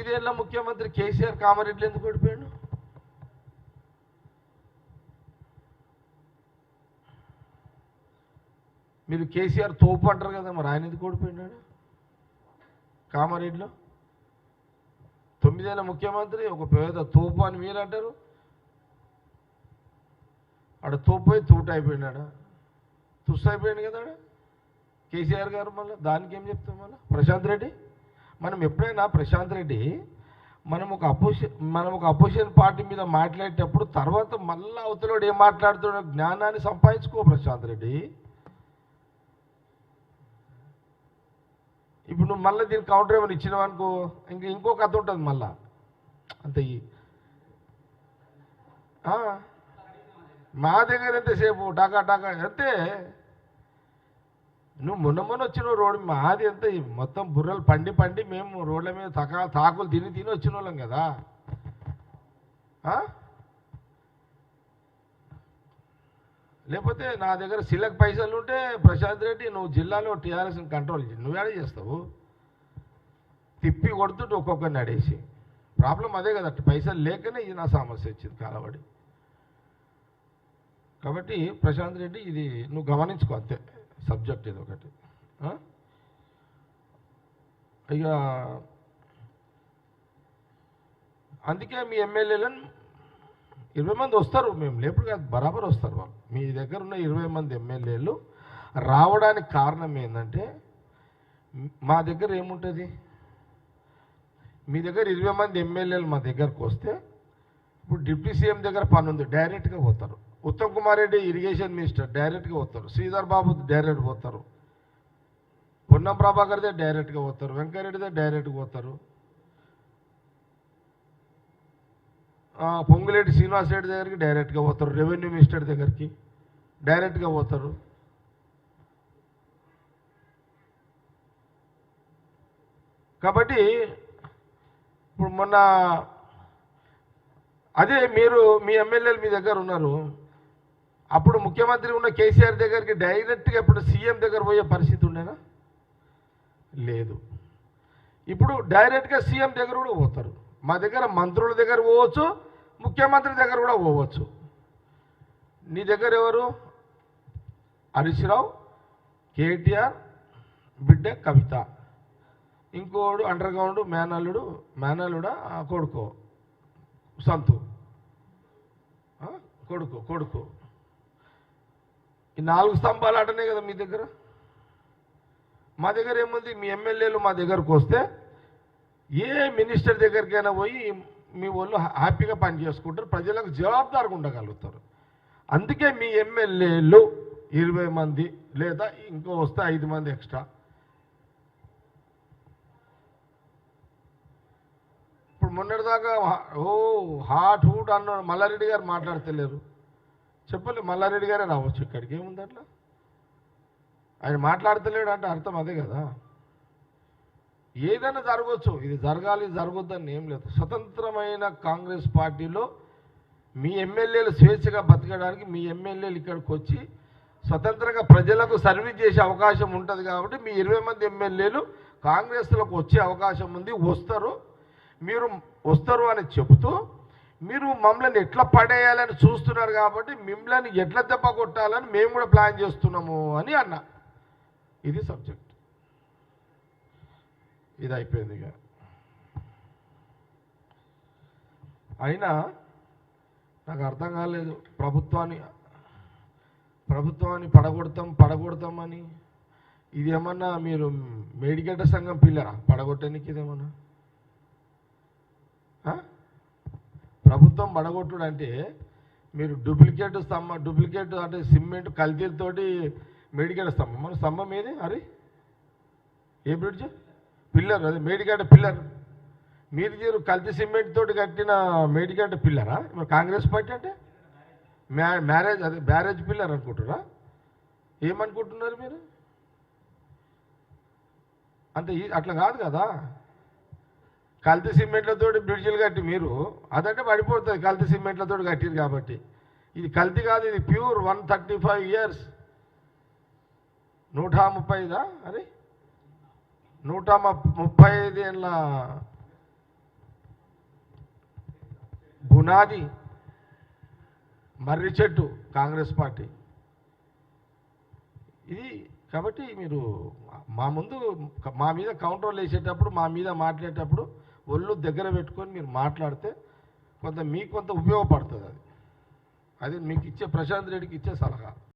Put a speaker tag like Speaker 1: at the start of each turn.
Speaker 1: తొమ్మిదేళ్ళ ముఖ్యమంత్రి కేసీఆర్ కామారెడ్డి ఎందుకు ఓడిపోయాడు? మీరు కేసీఆర్ తోపు అంటారు కదా మరి ఆయన ఎందుకు ఓడిపోయినాడు? కామారెడ్డిలో? తొమ్మిదేళ్ళ ముఖ్యమంత్రి ఒక పేద తోపు అని మీరు అంటారు? ఆడ తోపు పోయి తూట అయిపోయినాడా? తుస్సు అయిపోయాడు కదా ఆడ. కేసీఆర్ గారు మళ్ళీ దానికి ఏం చెప్తాం మళ్ళీ? ప్రశాంత్ రెడ్డి? మనం ఎప్పుడైనా ప్రశాంత్ రెడ్డి మనం ఒక అపోజిషన్ మనం ఒక అపోజిషన్ పార్టీ మీద మాట్లాడేటప్పుడు తర్వాత మళ్ళీ అవతలోడు ఏం మాట్లాడుతాడో జ్ఞానాన్ని సంపాదించుకో ప్రశాంత్ రెడ్డి. ఇప్పుడు నువ్వు మళ్ళీ దీనికి కౌంటర్ ఏమైనా ఇచ్చినావు అనుకో ఇంక ఇంకో కథ ఉంటుంది మళ్ళా. అంతే ఈ- మా దగ్గర ఎంతసేపు టాకా టాకా అంతే. నువ్వు మొన్న మొన్న వచ్చిన రోడ్డు మాది ఎంత మొత్తం బుర్రలు పండి పండి మేము రోడ్ల మీద తకా తాకులు తిని తిని వచ్చిన వాళ్ళం కదా. లేకపోతే నా దగ్గర సిల్లక్ పైసలు ఉంటే ప్రశాంత్ రెడ్డి నువ్వు జిల్లాలో టీఆర్ఎస్ని కంట్రోల్ నువ్వేడ చేస్తావు? తిప్పి కొడుతుంటే ఒక్కొక్కరిని అడేసి. ప్రాబ్లం అదే కదా పైసలు లేకనే ఇది నా సమస్య వచ్చింది కాలబడి కాబట్టి ప్రశాంత్ రెడ్డి ఇది నువ్వు గమనించుకో అంతే. సబ్జెక్ట్ ఇది ఒకటి. అయ్యా ఇక అందుకే మీ ఎమ్మెల్యేలను ఇరవై మంది వస్తారు మేము లేపుడు కాదు బరాబర్ వస్తారు వాళ్ళు. మీ దగ్గర ఉన్న ఇరవై మంది ఎమ్మెల్యేలు రావడానికి కారణం ఏంటంటే మా దగ్గర ఏముంటుంది? మీ దగ్గర ఇరవై మంది ఎమ్మెల్యేలు మా దగ్గరకు వస్తే ఇప్పుడు డిప్యూటీ సీఎం దగ్గర పని ఉంది డైరెక్ట్గా పోతారు. ఉత్తమ్ కుమార్ రెడ్డి ఇరిగేషన్ మినిస్టర్ డైరెక్ట్గా పోతారు. శ్రీధర్ బాబు డైరెక్ట్ పోతారు. పొన్నం ప్రభాకర్దే డైరెక్ట్గా పోతారు. వెంకయ్యరెడ్డిదే డైరెక్ట్గా పోతారు. పొంగులేటి శ్రీనివాస్ రెడ్డి దగ్గరికి డైరెక్ట్గా పోతారు. రెవెన్యూ మినిస్టర్ దగ్గరికి డైరెక్ట్గా పోతారు. కాబట్టి ఇప్పుడు మొన్న అదే మీరు మీ ఎమ్మెల్యేలు మీ దగ్గర ఉన్నారు. అప్పుడు ముఖ్యమంత్రి ఉన్న కేసీఆర్ దగ్గరికి డైరెక్ట్గా ఇప్పుడు సీఎం దగ్గర పోయే పరిస్థితి ఉండేనా? లేదు. ఇప్పుడు డైరెక్ట్గా సీఎం దగ్గర కూడా పోతారు. మా దగ్గర మంత్రుల దగ్గర పోవచ్చు ముఖ్యమంత్రి దగ్గర కూడా పోవచ్చు. నీ దగ్గర ఎవరు? హరీష్ రావు కేటీఆర్ బిడ్డ కవిత. ఇంకోడు అండర్ గ్రౌండ్ మేనల్లుడు మేనల్లుడా కొడుకో సంతు. కొడుకు కొడుకు. ఈ నాలుగు స్తంభాలు ఆటనే కదా మీ దగ్గర? మా దగ్గర ఏముంది? మీ ఎమ్మెల్యేలు మా దగ్గరకు వస్తే ఏ మినిస్టర్ దగ్గరికైనా పోయి మీ వాళ్ళు హ్యాపీగా పని చేసుకుంటారు ప్రజలకు జవాబుదారుగా ఉండగలుగుతారు. అందుకే మీ ఎమ్మెల్యేలు ఇరవై మంది లేదా ఇంకో వస్తే ఐదు మంది ఎక్స్ట్రా. ఇప్పుడు మొన్నటిదాకా ఓ హాట్ హూట్ అన్నాడు మల్లారెడ్డి గారు మాట్లాడతలేరు. చెప్పలే మల్లారెడ్డి గారే రావచ్చు ఇక్కడికి. ఏముంది అట్లా ఆయన మాట్లాడతలేడు అంటే అర్థం అదే కదా. ఏదైనా జరగవచ్చు. ఇది జరగాలి జరగొద్దని ఏం లేదు. స్వతంత్రమైన కాంగ్రెస్ పార్టీలో మీ ఎమ్మెల్యేలు స్వేచ్ఛగా బతకడానికి మీ ఎమ్మెల్యేలు ఇక్కడికి వచ్చి స్వతంత్రంగా ప్రజలకు సర్వీస్ చేసే అవకాశం ఉంటుంది కాబట్టి మీ ఇరవై మంది ఎమ్మెల్యేలు కాంగ్రెస్లోకి వచ్చే అవకాశం ఉంది వస్తారు. మీరు వస్తారు అని చెబుతూ మీరు మమ్మల్ని ఎట్లా పడేయాలని చూస్తున్నారు కాబట్టి మిమ్మల్ని ఎట్లా దెబ్బ కొట్టాలని మేము కూడా ప్లాన్ చేస్తున్నాము అని అన్న. ఇది సబ్జెక్ట్. ఇది అయిపోయింది ఇక. అయినా నాకు అర్థం కాలేదు. ప్రభుత్వాన్ని ప్రభుత్వాన్ని పడగొడతాం పడగొడతామని ఇది ఏమన్నా మీరు మేడిగడ్డ సంఘం పిల్లరా? పడగొట్టడానికి ఇదేమన్నా? ప్రభుత్వం పడగొట్టుడు అంటే మీరు డూప్లికేట్ స్తంభం డూప్లికేట్ అంటే సిమెంట్ కల్తీలతోటి మేడిగడ్డ స్తంభం. మన స్తంభం ఏది అరే ఏ బ్రిడ్జ్? పిల్లర్ అదే మేడిగడ్డ పిల్లర్. మీరు మీరు కల్తీ సిమెంట్ తోటి కట్టిన మేడికాడ పిల్లరా? మరి కాంగ్రెస్ పార్టీ అంటే? మ్యా మ్యారేజ్ అదే బ్యారేజ్ పిల్లర్ అనుకుంటున్నారా? ఏమనుకుంటున్నారు మీరు? అంటే అట్లా కాదు కదా. కల్తీ సిమెంట్లతోటి బ్రిడ్జిలు కట్టి మీరు అదంటే పడిపోతుంది. కల్తీ సిమెంట్లతో కట్టిరు కాబట్టి. ఇది కల్తీ కాదు ఇది pure one thirty five years. నూట ముప్పైదా అది? అరే నూట ముప్పై ఐదు ఏళ్ళ బునాది మర్రి చెట్టు కాంగ్రెస్ పార్టీ. ఇది కాబట్టి మీరు మా ముందు మా మీద కౌంటర్లు వేసేటప్పుడు మా మీద మాట్లాడేటప్పుడు ఒళ్ళు దగ్గర పెట్టుకొని మీరు మాట్లాడితే కొంత మీకు కొంత ఉపయోగపడుతుంది అది. అది మీకు ఇచ్చే ప్రశాంత్ రెడ్డికి ఇచ్చే సలహా.